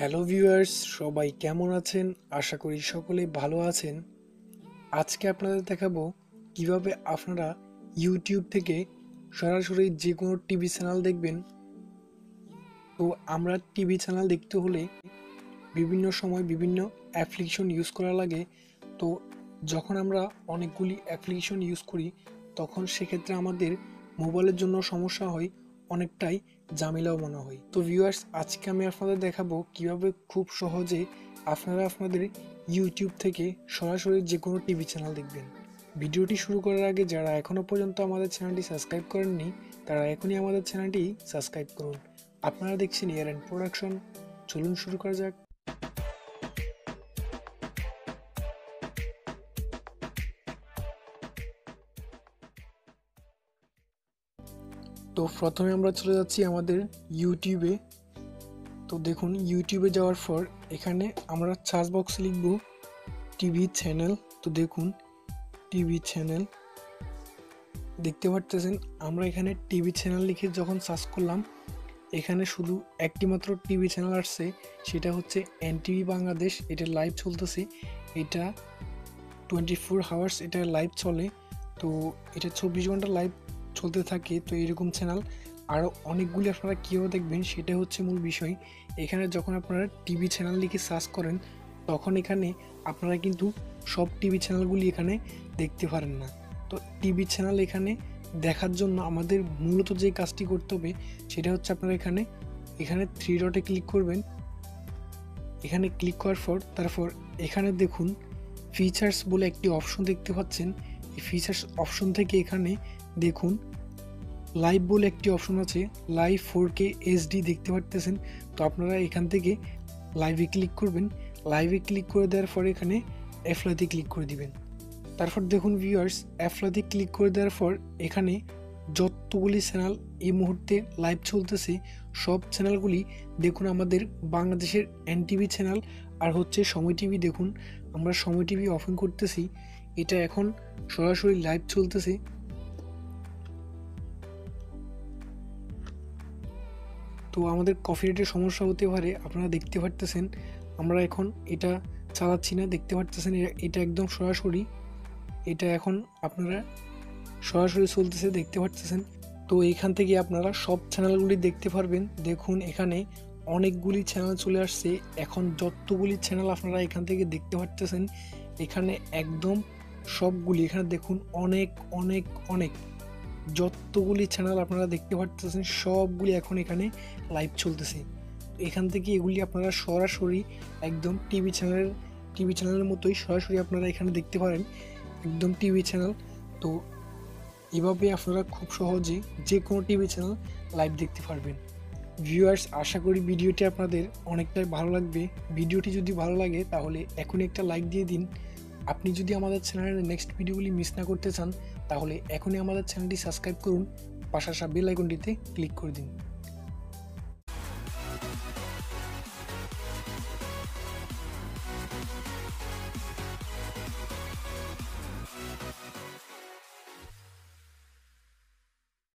Hello viewers সবাই কেমন আছেন? আশা করি সকলে ভালো আছেন। আজকে আপনাদের দেখাবো কীভাবে আপনারা ইউটিউব থেকে সরাসরি যে কোনো টিভি চ্যানেল দেখবেন। তো আমরা টিভি চ্যানেল দেখতে হলে বিভিন্ন সময় বিভিন্ন অ্যাপ্লিকেশন ইউজ করা লাগে। তো যখন আমরা অনেকগুলি অ্যাপ্লিকেশন ইউজ করি, তখন সেক্ষেত্রে আমাদের মোবাইলের জন্য সমস্যা হয়। অনেকটাই জামিলাও মনে হয়। তো ভিউয়ার্স আজকে আমি আপনাদের দেখাবো কীভাবে খুব সহজে আপনারা আপনাদের ইউটিউব থেকে সরাসরি যে কোনো টিভি চ্যানেল দেখবেন। ভিডিওটি শুরু করার আগে যারা এখনও পর্যন্ত আমাদের চ্যানেলটি সাবস্ক্রাইব করেননি, তারা এখনই আমাদের চ্যানেলটি সাবস্ক্রাইব করুন। আপনারা দেখছেন ইয়ার অ্যান্ড প্রোডাকশন চলুন শুরু করা যাক। তো প্রথমে আমরা চলে যাচ্ছি আমাদের ইউটিউবে তো দেখুন ইউটিউবে যাওয়ার পর এখানে আমরা সার্চ বক্সে লিখব টিভি চ্যানেল তো দেখুন টিভি চ্যানেল দেখতে পারতেছেন, আমরা এখানে টিভি চ্যানেল লিখে যখন সার্চ করলাম, এখানে শুধু একটি মাত্র টিভি চ্যানেল আসছে, সেটা হচ্ছে এন টিভি বাংলাদেশ এটা লাইভ চলতেছে। এটা টোয়েন্টি ফোর হাওয়ার্স এটা লাইভ চলে। তো এটা চব্বিশ ঘণ্টা লাইভ চলতে থাকে, তো এরকম চ্যানেল আরও অনেকগুলি আপনারা কীভাবে দেখবেন সেটা হচ্ছে মূল বিষয়। এখানে যখন আপনারা টিভি চ্যানেল লিখে সার্চ করেন, তখন এখানে আপনারা কিন্তু সব টিভি চ্যানেলগুলি এখানে দেখতে পারেন না। তো টিভি চ্যানেল এখানে দেখার জন্য আমাদের মূলত যে কাজটি করতে হবে, সেটা হচ্ছে আপনারা এখানে এখানে থ্রি ডটে ক্লিক করবেন। এখানে ক্লিক করার পর, তারপর এখানে দেখুন ফিচার্স বলে একটি অপশন দেখতে পাচ্ছেন। এই ফিচার্স অপশন থেকে এখানে দেখুন লাইভ বলে একটি অপশন আছে লাইভ ফোর কে এইচডি দেখতে পারতেছেন। তো আপনারা এখান থেকে লাইভে ক্লিক করবেন। লাইভে ক্লিক করে দেওয়ার পর এখানে অ্যাফলাতে ক্লিক করে দিবেন। তারপর দেখুন ভিউয়ার্স অ্যাফলাতে ক্লিক করে দেওয়ার পর এখানে যতগুলি চ্যানেল এই মুহূর্তে লাইভ চলতেছে, সব চ্যানেলগুলি দেখুন আমাদের বাংলাদেশের এন টিভি চ্যানেল আর হচ্ছে সময় টিভি দেখুন। আমরা সময় টিভি ওপেন করতেছি। এটা এখন সরাসরি লাইভ চলতেছে। তো আমাদের কফি রেটের সমস্যা হতে পারে, আপনারা দেখতে পারতেছেন, আমরা এখন এটা চালাচ্ছি না, দেখতে পারতেছেন এটা একদম সরাসরি, এটা এখন আপনারা সরাসরি চলতেছে, দেখতে পারতেছেন। তো এখান থেকে আপনারা সব চ্যানেলগুলি দেখতে পারবেন, দেখুন এখানে অনেকগুলি চ্যানেল চলে আসছে, এখন যতগুলি চ্যানেল আপনারা এখান থেকে দেখতে পারতেছেন, এখানে একদম সবগুলি, এখানে দেখুন অনেক অনেক অনেক। যতগুলি চ্যানেল আপনারা দেখতে পাচ্ছেন সবগুলি এখন এখানে লাইভ চলতেছে। এখান থেকে এগুলি আপনারা সরাসরি একদম টিভি চ্যানেলের টিভি চ্যানেলের মতোই সরাসরি আপনারা এখানে দেখতে পারেন, একদম টিভি চ্যানেল তো এভাবে আপনারা খুব সহজে যে কোনো টিভি চ্যানেল লাইভ দেখতে পারবেন। ভিউয়ার্স আশা করি ভিডিওটি আপনাদের অনেকটাই ভালো লাগবে। ভিডিওটি যদি ভালো লাগে, তাহলে এখনই একটা লাইক দিয়ে দিন। আপনি যদি আমাদের চ্যানেলের নেক্সট ভিডিওগুলি মিস না করতে চান, তাহলে এখনই আমাদের চ্যানেলটি সাবস্ক্রাইব করুন পাশাপাশি বেল আইকনটিতে ক্লিক করে দিন।